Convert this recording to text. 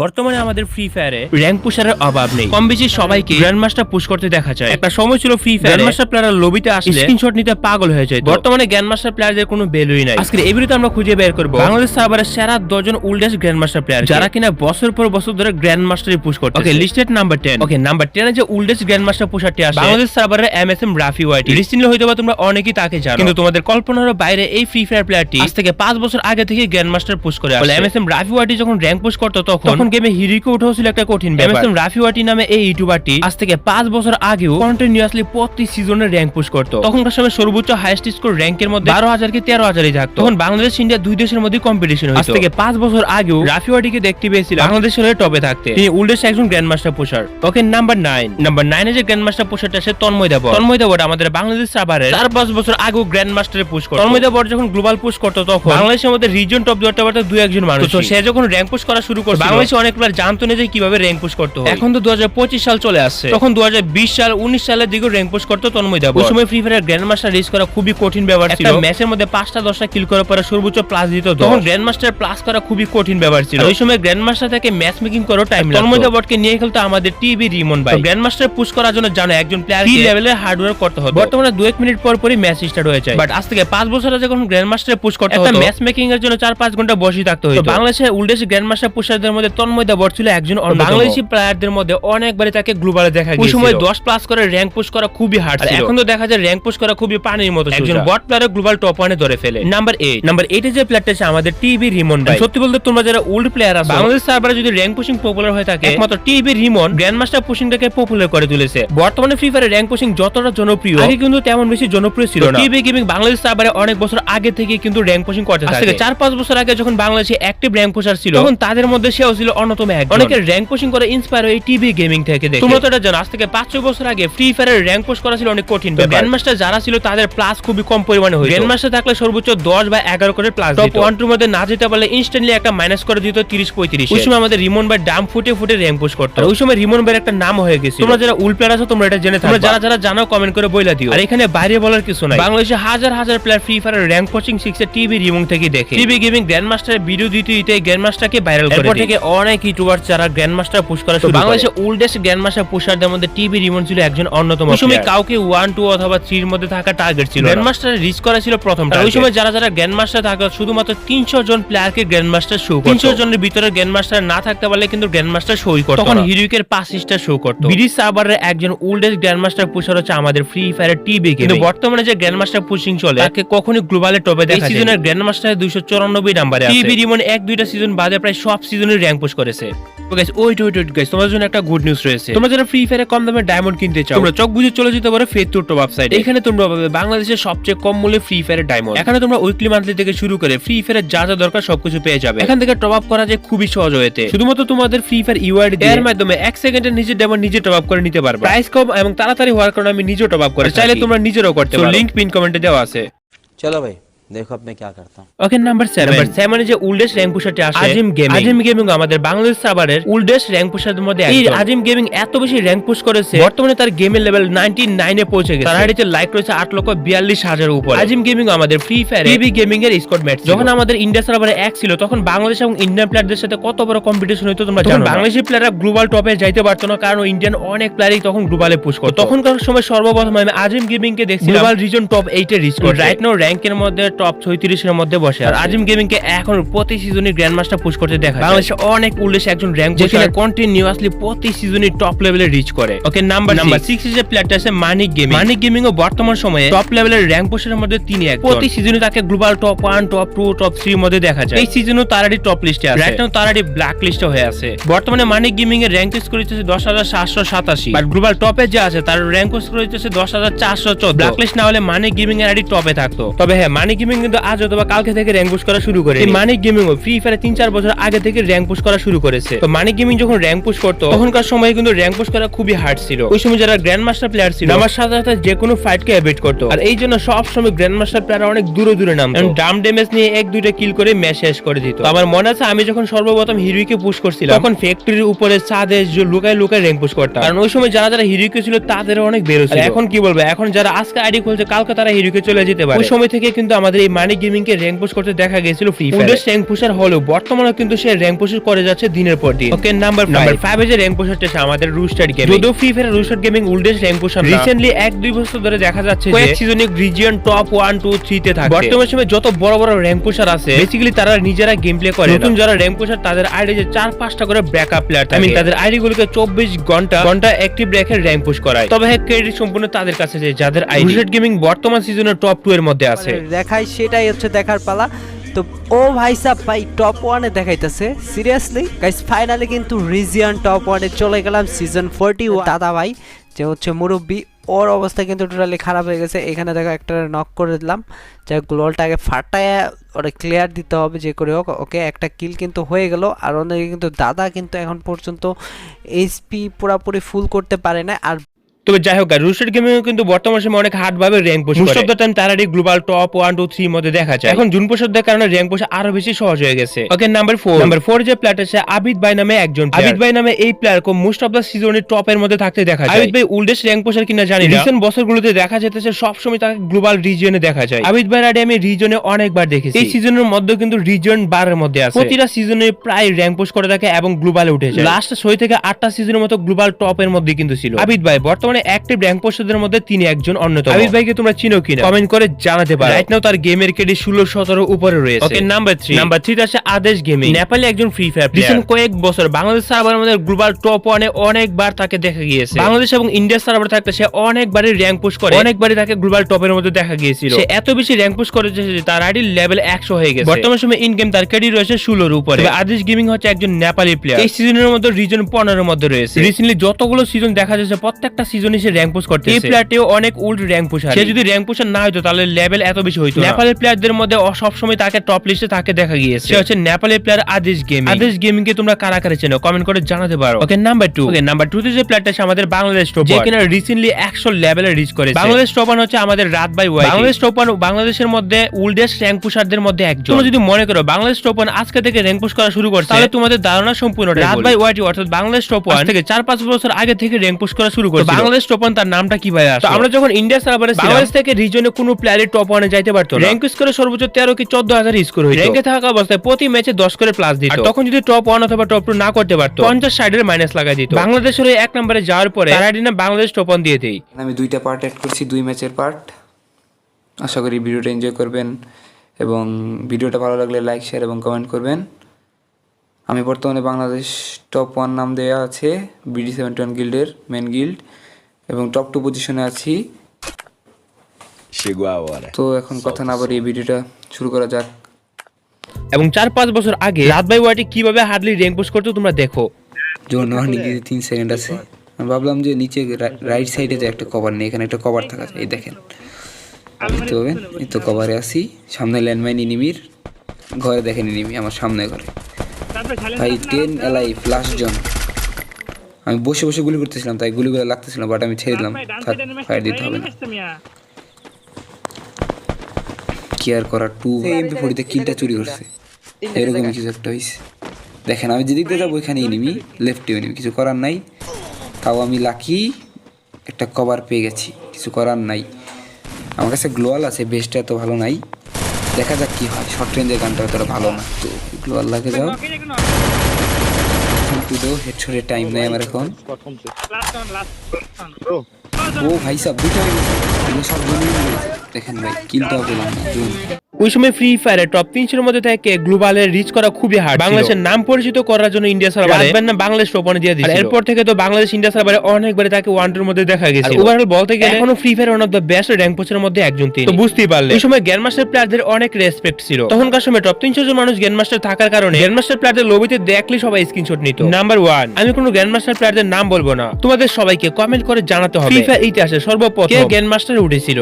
বর্তমানে আমাদের free ফায়ারে rank পুশারের অভাব নেই। কম বেশি সবাইকে গ্র্যান্ড মাস্টার পুশ করতে দেখা যায়। একটা সময় ছিল ফ্রি ফায়ার মাস্টার প্লেয়ার লবিতে আসলে স্ক্রিনশট নিতে পাগল হয়ে যায় বর্তমানে গ্র্যান্ড মাস্টার প্লেয়ারদের কোনো ভ্যালুই নাই। আজকে এই ভিডিওতে আমরা খুঁজে বের করব। বাংলাদেশ সার্ভারের সেরা দশজন ওল্ডেস্ট গ্র্যান্ড মাস্টার প্লেয়ার যারা কিনা বছর পর বছর ধরে গ্র্যান্ড মাস্টারই পুশ করতে okay listed number 10 okay number 10 এ যে ওল্ডেস্ট গ্র্যান্ড মাস্টার পুশারটি আছে বাংলাদেশ সার্ভারের এমএসএম রাফি ওয়াইটি রিসেন্টলি হয়তো তোমরা অনেকেই তাকে জানো। কিন্তু তোমাদের কল্পনার বাইরে এই ফ্রি ফায়ার প্লেয়ারটি আজ থেকে 5 বছর আগে থেকে গ্র্যান্ড মাস্টার পুশ করে আসছে। এমএসএম রাফি ওয়াইটি যখন র্যাঙ্ক পুশ করতো তখন গেমে হিরিকে উঠাও ছিল একটা কঠিন ব্যাপার রাফি ওয়াইটি নামে এই ইউটিউবারটি আজ থেকে 5 বছর আগেও কন্টিনিউয়াসলি প্রতি সিজনে র্যাঙ্ক পুশ করতো। তখনকার সময় সর্বোচ্চ হাইয়েস্ট স্কোর র্যাঙ্কের মধ্যে 12000 কি 13000ই থাকতো। তখন বাংলাদেশ ইন্ডিয়া দুই দেশের মধ্যে কম্পিটিশন আজ থেকে 5 বছর আগেও রাফি ওয়াইটিকে দেখতে পেয়েছিলাম। বাংলাদেশের হয়ে টপে থাকতে। তিনি উল্ডেস একজন grand master pusher okay number 9 number 9 এ যে গ্র্যান্ড মাস্টার পুশারটা সে তন্ময় দেব তন্ময় দেব আমাদের বাংলাদেশ সার্ভারে 4 5 বছর আগেও গ্র্যান্ড মাস্টারে পুশ করতো। তন্ময় দেব যখন গ্লোবাল পুশ করতো তখন বাংলাদেশের মধ্যে রিজন টপ ধরতে পারতো দুই একজন মানুষ সে যখন র্যাঙ্ক পুশ করা শুরু করতো বাংলাদেশে অনেক প্লেয়ার জানতো না যে কীভাবে র্যাঙ্ক পুশ করতে হয়। এখন তো 2025 সাল চলে আসছে। তখন 2020 সাল 19 সালের দিকে র্যাঙ্ক পুশ করতো তন্ময় দেব ওই সময় free fire grand master reach করা খুবই কঠিন ব্যাপার ছিল। ম্যাচের মধ্যে পাঁচটা দশটা কিল করার পরে সর্বোচ্চ প্লাস দিত তখন গ্র্যান্ড মাস্টার প্লাস করা খুবই কঠিন ব্যাপার ছিল। ওই সময় গ্র্যান্ড মাস্টার থেকে ম্যাচ মেকিং করো টাইম লাগতো। তন্ময় দেবকে নিয়ে খেলতো আমাদের টিভি রিমন ভাই। গ্র্যান্ড মাস্টার পুশ করার জন্য জানো একজন প্লেয়ার কি লেভেলের হার্ডওয়্যার করতে হবে? বর্তমানে দু এক মিনিট পর পরই ম্যাচ স্টার্ট হয়ে যায়। বাট আজ থেকে পাঁচ বছর আগে যখন গ্র্যান্ড মাস্টার পুশ করতে হতো ম্যাচ মেকিং এর জন্য চার পাঁচ ঘণ্টা বসে থাকতে হতো বাংলাদেশের উল্ডেস গ্র্যান্ড মাস্টার পুশারদের মধ্যে তন্ময় দেবর ছিল একজন বাংলাদেশি প্লেয়ারদের মধ্যে অনেকবারই তাকে গ্লোবালে দেখা গেছে ওই সময় 10 প্লাস করে র্যাঙ্ক পুশ করা খুবই হার্ড ছিল। এখন তো দেখা যায় র্যাঙ্ক পুশ করা খুবই পানির মতো একজন বট প্লেয়ার গ্লোবাল টপ ওয়ানে ধরে ফেলে। নাম্বার 8 নাম্বার 8 এ যে প্লেয়ারটা আছে আমাদের টিভি রিমন ভাই। সত্যি বলতে তোমরা যারা ওল্ড প্লেয়ার আছো বাংলাদেশ সার্ভারে যদি র্যাঙ্ক পুশিং পপুলার হয়ে থাকে একমাত্র টিভি রিমন গ্র্যান্ড মাস্টার পুশিংটাকে পপুলার করে তুলেছে। বর্তমানে ফ্রি ফায়ারে র্যাঙ্ক পুশিং যতটা জনপ্রিয় আগে কিন্তু তেমন বেশি জনপ্রিয় ছিল না। টিভি গেমিং বাংলাদেশ সার্ভারে অনেক বছর আগে থেকে কিন্তু র্যাঙ্ক পুশিং করতে থাকে। চার পাঁচ বছর আগে যখন বাংলাদেশে অ্যাক্টিভ র্যাঙ্ক পুশার ছিল তখন তাদের মধ্যে সেও ছিল অন্যতম একজন। অনেকে র্যাঙ্ক পুশিং করে ইন্সপায়ার হয়ে টিভি গেমিং থেকে দেখে। তোমরা তো এটা জানো আজ থেকে পাঁচ ছয় বছর আগে ফ্রি ফায়ারের র্যাঙ্ক পুশ করা ছিল অনেক কঠিন। গ্র্যান্ড মাস্টার যারা ছিল তাদের প্লাস খুবই কম পরিমাণে হয়েছে গ্র্যান্ড মাস্টার থাকলে সর্বোচ্চ দশ বা এগারো করে প্লাস টপ ওয়ান টুর মধ্যে না যেতে পারলে ইনস্ট্যান্টলি একটা মাইনাস করে দিত তিরিশ পঁয়ত্রিশ। ওই সময় আমাদের রিমন ভাই ডাম ফুটে ফুটে র্যাঙ্ক পুশ করতো। ওই সময় রিমন ভাইয়ের একটা নাম হয়ে গেছে তোমরা যারা উল প্লেয়ার আছো তোমরা এটা জেনে তোমরা যারা যারা জানো কমেন্ট করে বইলা দিও। আর এখানে বাইরে বলার কিছু নাই। বাংলাদেশে হাজার হাজার player free fire rank coaching শিখছে টিভি রিমন থেকে দেখে। টিভি গেমিং গ্র্যান্ড মাস্টারের ভিডিও দিতে দিতে গ্র্যান্ড মাস্টারকে ভাইরাল করে থেকে অনেক ইউটিউবার যারা গ্র্যান্ড মাস্টার পুশ করা শুরু বাংলাদেশে ওল্ডেস্ট গ্র্যান্ড মাস্টার পুশারদের মধ্যে টিভি রিমন ছিল একজন অন্যতম ওই সময় কাউকে ওয়ান টু অথবা থ্রির মধ্যে থাকা টার্গেট ছিল গ্র্যান্ড মাস্টার রিচ করা ছিল প্রথম ওই সময় যারা যারা গ্র্যান্ড মাস্টার থাকা শুধুমাত্র তিনশো জন প্লেয়ারকে গ্র্যান্ড মাস্টার শো তিনশো জনের ভিতরে গ্র্যান্ড মাস্টার না থাকতে পারলে কিন্তু গ্র্যান্ড মাস্টার শোই করতো তখন হিরোইকের পাঁচ স্টার শো করতো। বিডি সার্ভারের একজন ওল্ডেস্ট গ্র্যান্ড মাস্টার পুশার হচ্ছে আমাদের ফ্রি ফায়ার টিভি কিন্তু বর্তমানে যে গ্র্যান্ড মাস্টার পুশিং চলে তাকে কখনই গ্লোবালে টপে দেখা যায় সিজনের গ্র্যান্ড মাস্টার দুইশো চুরানব্বই নাম্বারে টিভি রিমন এক দুইটা সিজন বাদে প্রায় সব সিজনের র্যাঙ্ক পোস্ট করেছে। ওয়েট ওয়েট ওয়েট গাইস জন্য একটা গুড নিউজ রয়েছে। তোমরা যারা ফ্রি ফায়ারে কম দামে ডায়মন্ড কিনতে চাও তোমরা বুঝে চলে যেতে পারো টপ এখানে তোমরা পাবে বাংলাদেশের সবচেয়ে কম মূল্যে ফ্রি ফায়ারের ডায়মন্ড এখানে তোমরা উইকলি মান্থলি থেকে শুরু করে ফ্রি ফায়ারের যা যা দরকার সবকিছু পেয়ে যাবে। এখান থেকে টপ আপ করা যায় খুবই সহজ হয়েছে শুধুমাত্র তোমাদের ফ্রি ফায়ার ইউআইডি এর মাধ্যমে এক সেকেন্ডের নিজে ডায়মন্ড নিজে টপ আপ করে নিতে পারবে। প্রাইস কম এবং তাড়াতাড়ি হওয়ার কারণে আমি নিজে টপ আপ করে চাইলে তোমরা নিজেরও করতে পারো। লিংক পিন কমেন্টে দেওয়া আছে। চলো ভাই। देखो अब मैं क्या करता हूँ ওকে নাম্বার 7 নাম্বার 7 যে উল্ডেস র্যাঙ্ক পুশারটি আসে আজিম গেমিং আজিম গেমিং আমাদের বাংলাদেশ সার্ভারের উল্ডেস র্যাঙ্ক পুশারদের মধ্যে এই আজিম গেমিং এত বেশি র্যাঙ্ক পুশ করেছে বর্তমানে তার গেমের লেভেল 99 এ পৌঁছে গেছে তার আইডিতে লাইক রয়েছে 8 লক্ষ 42 হাজার উপর আজিম গেমিং আমাদের ফ্রি ফায়ার টিভি গেমিং এর স্কোয়াড ম্যাচ যখন আমাদের ইন্ডিয়া সার্ভারে এক ছিল তখন বাংলাদেশ এবং ইন্ডিয়ান প্লেয়ারদের সাথে কত বড় কম্পিটিশন হতো তোমরা জানো বাংলাদেশি প্লেয়াররা গ্লোবাল টপে যাইতে পারতো না কারণ ইন্ডিয়ান অনেক প্লেয়ারই তখন গ্লোবালে পুশ করতো তখনকার সময় সর্বপ্রথম আমি আজিম গেমিং কে দেখছি global region top 8 a rich করে রাইট নাও র‍্যাঙ্কের মধ্যে টপ 36 এর মধ্যে বসে। আর আজিম গেমিং কে এখন প্রতি সিজনে গ্র্যান্ড মাস্টার পুশ করতে দেখা বাংলাদেশে অনেক উল্লেখ একজন র‍্যাঙ্ক যেখানে কন্টিনিউয়াসলি প্রতি সিজনে টপ লেভেলে রিচ করে। ওকে নাম্বার নাম্বার 6 যে প্লেয়ারটা আছে মানিক গেমিং মানিক গেমিং ও বর্তমান সময়ে টপ লেভেলের র‍্যাঙ্ক পুশের মধ্যে তিনি এক প্রতি সিজনে তাকে গ্লোবাল টপ 1 টপ 2 টপ 3 এর মধ্যে দেখা যায়। এই সিজনেও তারারই টপ লিস্টে আছে। রাইট নাও তারারই ব্ল্যাক লিস্টে হয়ে আছে। বর্তমানে মানিক গেমিং এর র‍্যাঙ্ক স্কোর হচ্ছে 10787 বাট গ্লোবাল টপে যে আছে তার র‍্যাঙ্ক স্কোর হচ্ছে 10414 ব্ল্যাক লিস্ট না হলে মানিক গেমিং এর আইডি টপে থাকতো। তবে হ্যাঁ মানিক গেমিং কিন্তু আজ অথবা কালকে থেকে র‍্যাঙ্ক পুশ করা শুরু করে। এই মানিক গেমিং ও ফ্রি ফায়ার তিন চার বছর আগে থেকে র‍্যাঙ্ক পুশ করা শুরু করেছে। তো মানিক গেমিং যখন র‍্যাঙ্ক পুশ করতো তখনকার সময় কিন্তু র‍্যাঙ্ক পুশ করা খুবই হার্ড ছিল। ওই সময় যারা গ্র্যান্ড মাস্টার প্লেয়ার ছিল আমার সাথে সাথে যে কোনো ফাইট কে এভয়েড করতো। আর এই জন্য সব সময় গ্র্যান্ড মাস্টার প্লেয়ার অনেক দূরে দূরে নাম ডাম ড্যামেজ নিয়ে এক দুইটা কিল করে ম্যাচ শেষ করে দিত। আমার মনে আছে আমি যখন সর্বপ্রথম হিরোইকে পুশ করছিলাম তখন ফ্যাক্টরির উপরে ছাদে যে লুকায় লুকায় র্যাঙ্ক পুশ করতাম। কারণ ওই সময় যারা যারা হিরোইকে ছিল তাদের অনেক বেরো ছিল এখন কি বলব এখন যারা আজকে আইডি খুলছে কালকে তারা হিরোইকে চলে যেতে পারে। ওই সময় থেকে কিন্তু আমাদের আমাদের এই মানি গেমিং কে র্যাঙ্ক পুশ করতে দেখা গিয়েছিল ফ্রি ফায়ার র্যাঙ্ক পুশার হলেও বর্তমানে কিন্তু সে র্যাঙ্ক পুশ করে যাচ্ছে দিনের পর দিন। ওকে নাম্বার নাম্বার 5 এ যে র্যাঙ্ক পুশারটা আমাদের রুস্টার গেমিং যদিও free fire rooster gaming oldest rank pusher recently এক দুই বছর ধরে দেখা যাচ্ছে যে সিজনে রিজিয়ন টপ 1 2 3 তে থাকে। বর্তমান সময়ে যত বড় বড় র্যাঙ্ক পুশার আছে বেসিক্যালি তারা নিজেরা গেম প্লে করে নতুন যারা র্যাঙ্ক পুশার তাদের আইডি যে চার পাঁচটা করে ব্যাকআপ প্লেয়ার থাকে। আমি তাদের আইডি গুলোকে 24 ঘণ্টা ঘণ্টা অ্যাক্টিভ রেখে র্যাঙ্ক পুশ করায়। তবে হ্যাঁ ক্রেডিট সম্পূর্ণ তাদের কাছে যে যাদের আইডি রুস্টার গেমিং বর্তমান সিজনের টপ 2 এর মধ্যে আছে। দেখাই সেটাই হচ্ছে দেখার পালা। তো ও ভাই সাহ ভাই টপ ওয়ানে দেখাইতেছে। সিরিয়াসলি গাইস ফাইনালি কিন্তু রিজিয়ন টপ ওয়ানে চলে গেলাম সিজন ফোরটি দাদা ভাই, যে হচ্ছে মুরব্বী, ওর অবস্থা কিন্তু টোটালি খারাপ হয়ে গেছে। এখানে দেখো একটা নক করে দিলাম। যাই গ্লোলটাকে ফাটায় ওটা ক্লিয়ার দিতে হবে, যে করে হোক। ওকে, একটা কিল কিন্তু হয়ে গেল। আর অন্যদিকে কিন্তু দাদা কিন্তু এখন পর্যন্ত এইচপি পুরাপুরি ফুল করতে পারে না আর তবে যাই হোক রুস্টার গেমিং কিন্তু বর্তমান সময় অনেক হার্ড ভাবে র্যাঙ্ক করে। মোস্ট টাইম তারারই গ্লোবাল টপ 1 2 3 মধ্যে দেখা যায়। এখন জুন প্রসাদের কারণে র্যাঙ্ক পুশ আরও বেশি সহজ হয়ে গেছে। ওকে নাম্বার 4 নাম্বার 4 যে প্লেয়ার আছে আবিদ ভাই নামে একজন। আবিদ ভাই নামে এই প্লেয়ার কো মোস্ট অফ দা সিজনের টপের মধ্যে থাকতে দেখা যায়। আবিদ ভাই উল্ডেস র্যাঙ্ক পুশার কিনা জানি না। রিসেন্ট বছরগুলোতে দেখা যেতেছে সব সময় তাকে গ্লোবাল রিজিয়নে দেখা যায়। আবিদ ভাই আইডি আমি রিজিয়নে অনেকবার দেখেছি। এই সিজনের মধ্যে কিন্তু রিজিয়ন বারের মধ্যে আছে। প্রতিটা সিজনে প্রায় র্যাঙ্ক পোস্ট করে থাকে এবং গ্লোবালে উঠে যায়। লাস্ট ছয় থেকে আটটা সিজনের মতো গ্লোবাল টপের মধ্যে কিন্তু ছিল। আবিদ ভাই বর্তমানে অ্যাক্টিভ র্যাঙ্ক পোস্টারদের মধ্যে তিনি একজন অন্যতম। আবিদ ভাইকে তোমরা চিনো কিনা? কমেন্ট করে জানাতে পারো। রাইট নাও তার গেমের কেডি 16 17 উপরে রয়েছে। ওকে নাম্বার 3 নাম্বার 3 আছে আদেশ গেমিং নেপালি একজন ফ্রি ফায়ার রিসেন্ট কয়েক বছর বাংলাদেশ সার্ভারের মধ্যে গ্লোবাল টপ ওয়ানে অনেকবার তাকে দেখা গিয়েছে। বাংলাদেশ এবং ইন্ডিয়া সার্ভারে থাকতে সে অনেকবারই র্যাঙ্ক পুশ করে। অনেকবারই তাকে গ্লোবাল টপের মধ্যে দেখা গিয়েছিল। সে এত বেশি র্যাঙ্ক পুশ করেছে যে তার আইডি লেভেল 100 হয়ে গেছে। বর্তমান সময়ে ইন গেম তার কেডি রয়েছে 16 এর উপরে আদেশ গেমিং হচ্ছে একজন নেপালি প্লেয়ার এই সিজনের মধ্যে রিজন 15 এর মধ্যে রয়েছে। রিসেন্টলি যতগুলো সিজন দেখা যাচ্ছে প্রত্যেকটা সিজনে সে র্যাঙ্ক পুশ করতেছে। এই প্লেয়ারটিও অনেক উল্ট র্যাঙ্ক পুশার সে যদি র্যাঙ্ক পুশার না হতো তাহলে লেভেল এত বেশি হইতো নেপালের প্লেয়ারদের মধ্যে সব সময় তাকে টপ লিস্টে তাকে দেখা গিয়েছে। সে হচ্ছে নেপালের প্লেয়ার আদেশ গেমিং আদেশ গেমিং কে তোমরা কারা কারা চেনো? কমেন্ট করে জানাতে পারো। ওকে নাম্বার 2 ওকে নাম্বার 2 তে যে প্লেয়ারটা আমাদের বাংলাদেশ টপ যে কিনা রিসেন্টলি 100 লেভেলে রিচ করেছে। বাংলাদেশ টপ হচ্ছে আমাদের রাত বাই ওয়াই বাংলাদেশ টপ বাংলাদেশের মধ্যে উল্ডেস্ট র্যাঙ্ক পুশারদের মধ্যে একজন। তোমরা যদি মনে করো বাংলাদেশ টপ আজকে থেকে র্যাঙ্ক পুশ করা শুরু করছে তাহলে তোমাদের ধারণা সম্পূর্ণ রাত বাই ওয়াইটি অর্থাৎ বাংলাদেশ টপ থেকে 4 5 বছর আগে থেকে র্যাঙ্ক পুশ করা শুরু করছে বাংলাদেশ টপ তার নামটা কি ভাই আসলে? আমরা যখন ইন্ডিয়া সার্ভারে বাংলাদেশ থেকে রিজনে কোনো প্লেয়ারের টপ ওয়ানে যাইতে পারতো র্যাঙ্ক স্কোরে সর্বোচ্চ 13 কি 14000 স্কোর হইতো। র্যাঙ্কে থাকা অবস্থায় প্রতি ম্যাচে 10 করে প্লাস দিত। আর তখন যদি টপ 1 অথবা টপ 2 না করতে পারতো 50 সাইডের মাইনাস লাগাই দিত। বাংলাদেশের ওই এক নম্বরে যাওয়ার পরে বাংলাদেশ টপ ওয়ান দিয়ে দেই। আমি দুইটা পার্ট অ্যাড করছি দুই ম্যাচের পার্ট আশা করি ভিডিওটা এনজয় করবেন এবং ভিডিওটা ভালো লাগলে লাইক শেয়ার এবং কমেন্ট করবেন। আমি বর্তমানে বাংলাদেশ টপ ওয়ান নাম দেওয়া আছে বিডি সেভেন্টি ওয়ান গিল্ডের মেন গিল্ড এবং টপ টু পজিশনে আছি. তো এখন কথা না বাড়িয়ে ভিডিওটা শুরু করা যাক। এবং চার পাঁচ বছর আগে রাত বাই ওয়াইটি কীভাবে হার্ডলি র্যাঙ্ক পুশ করতো তোমরা দেখো। যখন ওয়ার্নিং তিন সেকেন্ড আছে। আমি ভাবলাম যে নিচে রাইট সাইডে যে একটা কভার নেই এখানে একটা কভার থাকা এই দেখেন। দেখতে পাবেন? এই তো কভারে আছি। সামনে ল্যান্ডমাইন ইনিমির। ঘরে দেখেন ইনিমি আমার সামনে ঘরে। ভাই টেন এলাই ফ্লাশ জন। আমি বসে বসে গুলি করতেছিলাম তাই গুলিগুলো লাগতেছিল বাট আমি ছেড়ে দিলাম। ফায়ার দিতে হবে না। কেয়ার করা টু এমপি ফোর্টিতে কিলটা চুরি করছে এরকম কিছু একটা হয়েছে দেখেন আমি যেদিক দিয়ে যাব ওইখানে এনিমি লেফটে এনিমি কিছু করার নাই। তাও আমি লাকি একটা কভার পেয়ে গেছি। কিছু করার নাই। আমার কাছে গ্লোয়াল আছে বেস্টটা এত ভালো নাই। দেখা যাক কি হয়। শর্ট রেঞ্জের গানটা অতটা ভালো না। তো গ্লোয়াল লাগে যাও। তো হেডশটের টাইম নাই আমার এখন। ও ভাই সব দুটো। দেখেন ভাই কিলটাও ওই সময় ফ্রি ফায়ারের টপ তিনশোর মধ্যে থেকে গ্লোবালে রিচ করা খুবই হার্ড বাংলাদেশের নাম পরিচিত করার জন্য ইন্ডিয়া সার্ভারে আসবেন না বাংলাদেশ ওপেনে দিয়ে দিয়েছিল। এরপর থেকে তো বাংলাদেশ ইন্ডিয়া সার্ভারে অনেকবারে তাকে ওয়ান টুর মধ্যে দেখা গেছে ওভারঅল বলতে গেলে এখনও free fire one of the best rank পোস্টের মধ্যে একজন তিনি। তো বুঝতেই পারলে। এই সময় গ্র্যান্ড মাস্টার প্লেয়ারদের অনেক রেসপেক্ট ছিল। তখনকার সময় টপ তিনশো জন মানুষ গ্র্যান্ড মাস্টার থাকার কারণে গ্র্যান্ড মাস্টার প্লেয়ারদের লবিতে দেখলে সবাই স্ক্রিনশট নিত। নাম্বার ওয়ান আমি কোনো গ্র্যান্ড মাস্টার প্লেয়ারদের নাম বলব না। তোমাদের সবাইকে কমেন্ট করে জানাতে হবে। ফ্রি ফায়ার ইতিহাসে সর্বপ্রথম। গ্র্যান্ড মাস্টার উঠেছিল?